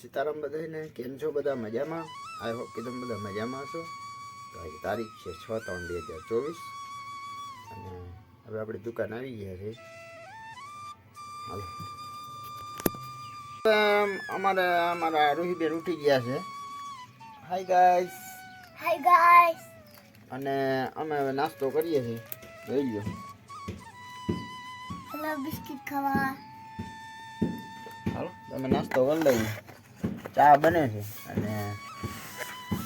સીતારામ બધાને કેમ છો? બધા મજામાં? આઈ હોપ કે તમે બધા મજામાં હશો. તો આજે તારીખ છે છ ત્રણ બે હજાર ચોવીસ. અને હવે આપણી દુકાન આવી ગયા છે. અમારે અમારા રૂહીબેન ઉઠી ગયા છે. હાય ગાઈસ હાય ગાઈસ અને અમે હવે નાસ્તો કરીએ છીએ. જોઈ લો હેલો બિસ્કિટ ખાવા. હાલો. તમે નાસ્તો કરી લઈએ. ચા બને છે અને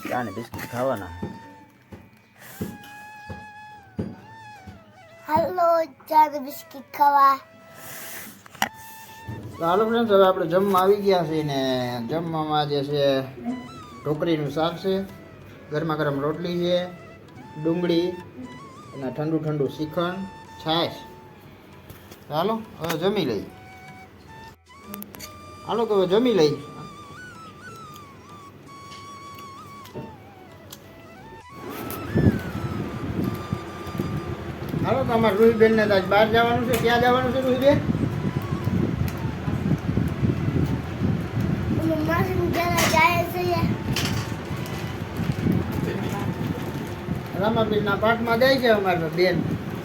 ચા ને બિસ્કિટ ખાવાના. હાલો ચાર બિસ્કિટ ખાવા. ચાલો હાલો ફ્રેન્ડ્સ હવે આપણે જમવા આવી ગયા છે ને જમવામાં જે છે ઢોકળીનું શાક છે ગરમા ગરમ રોટલી છે ડુંગળી અને ઠંડુ ઠંડુ શ્રીખંડ છાશ. ચાલો હવે જમી લઈ હાલો તો હવે જમી લઈએ. અમારે રૂહીબેનને ને આજ બહાર જવાનું છે ક્યાં જવાનું છે રૂહીબેન? રામાપીરના પાઠમાં જાય છે અમારે બેન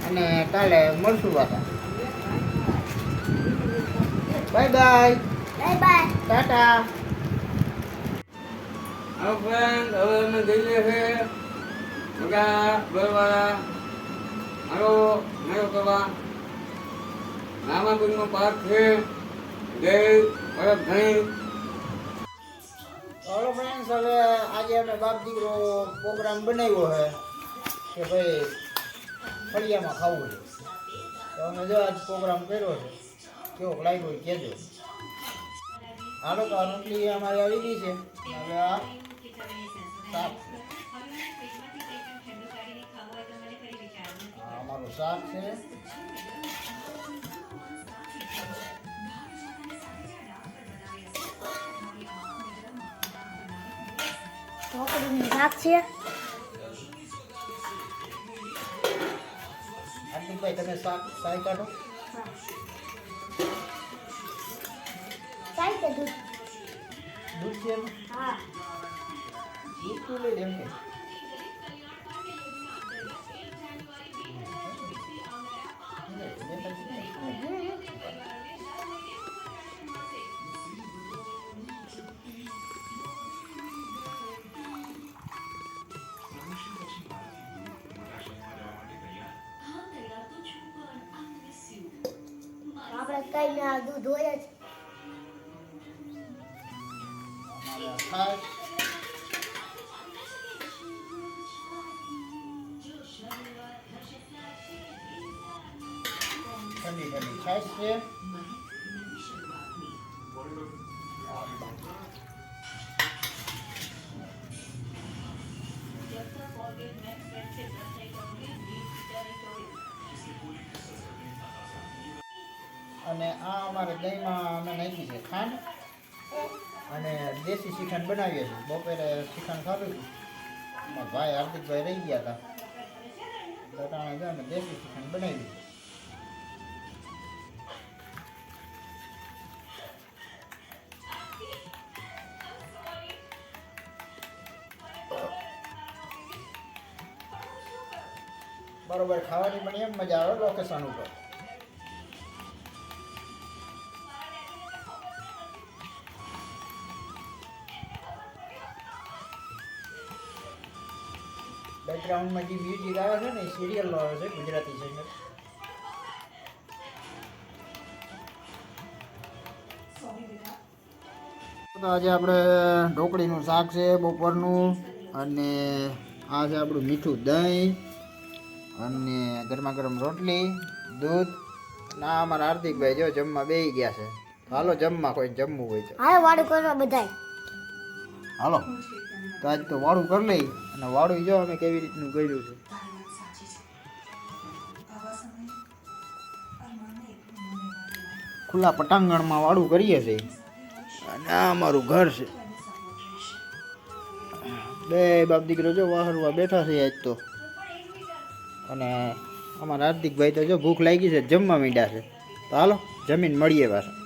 અને કાલે મળશું બાપા. Bye bye. Bye bye. Tata. હવે અમે જઈએ છીએ બધા મારો મેળો કરવા રામાબીનનો પાક છે, જય ભરતભાઈ હલો ફ્રેન્ડ્સ હવે આજે અમે બાપ દીકરો પ્રોગ્રામ બનાવ્યો છે કે ભાઈ ફળિયામાં ખાવું છે. તો અમે જો આજ પ્રોગ્રામ કર્યો છે, કેવો લાગ્યો કહેજો. હાલો, તો રોટલી અમારી આવી ગઈ છે. હવે આ શાક. અમારું શાક છે. ઢોકળીનું શાક છે. હાર્દિકભાઈ તમે શાક સાઈ કાઢો. ચાય કે દૂધ? દૂધ છે હા. દૂધ તો લઈ લેમ કઈ ના દૂધ હોય જ. ઠંડી ઠંડી. છાશ છે? અને આ અમારે દહીંમાં અમે નાખી છે ખાંડ. અને દેશી શ્રીખંડ બનાવીએ છીએ. બપોરે શ્રીખંડ ખાધું હતું ભાઈ હાર્દિકભાઈ રહી ગયા હતા બટાણા ગયા અને દેશી શ્રીખંડ બનાવી દીધું. બરોબર ખાવાની પણ એમ મજા આવે લોકેશન ઉપર. બેકગ્રાઉન્ડમાં જે મ્યુઝિક આવે છે ને એ સિરિયલનો આવે છે ગુજરાતી સિંગર તો આજે આપણે ઢોકળીનું શાક છે બપોરનું અને આ છે આપણું મીઠું દહીં અને ગરમા ગરમ રોટલી દૂધ ના અમારા હાર્દિકભાઈ જો જમવા બેસી ગયા છે. હાલો જમવા કોઈ જમવું હોય તો. હાલો વાડું કરવા બધાય. હાલો. તો આજ તો વાળું કરી લઈ. અને વાળું જો અમે કેવી રીતનું કર્યું છે. ખુલ્લા પટાંગણમાં વાળું કરીએ છીએ. અને આ અમારું ઘર છે. બે બાપ દીકરો જો વાહરવા બેઠા છે આજ તો. અને અમારા હાર્દિકભાઈ તો જો ભૂખ લાગી છે જમવા મીંડા છે. તો હાલો જમીન મળીએ પાછા.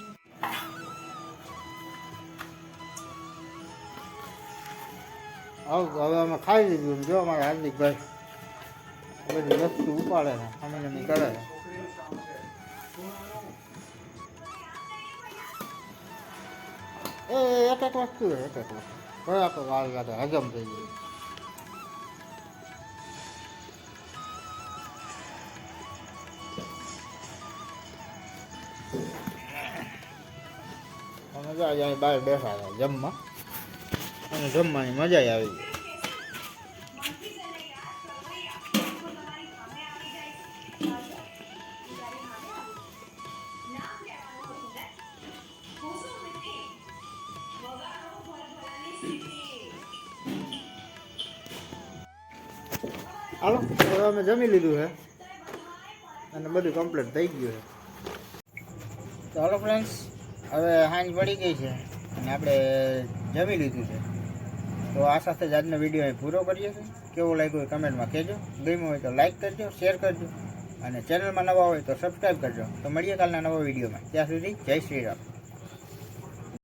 હવે અમે ખાઈ લીધું જો અમારા હાર્દિકભાઈ બધી વસ્તુ ઉપાડે છે અમે એમ કરે છે એ એક એક વસ્તુ એક એક વસ્તુ. કયા તો વાર લાગે હજમ થઈ ગયું. અમે જાય બહાર બેઠા જમવા. અને જમવાની મજા આવી ગઈ. હાલો, હવે અમે જમી લીધું છે અને બધું કમ્પ્લીટ થઈ ગયું છે તો હાલો ફ્રેન્ડ્સ હવે સાંજ પડી ગઈ છે અને આપણે જમી લીધું છે. તો આ સાથે જ આજનો વીડિયો અહીં પૂરો કરીએ છીએ. કેવો લાગ્યો એ કમેન્ટમાં કહેજો. ગમ્યું હોય તો લાઇક કરજો શેર કરજો. અને ચેનલમાં નવા હોય તો સબસ્ક્રાઈબ કરજો. તો મળીએ કાલના નવા વિડીયોમાં. ત્યાં સુધી જય શ્રી રામ.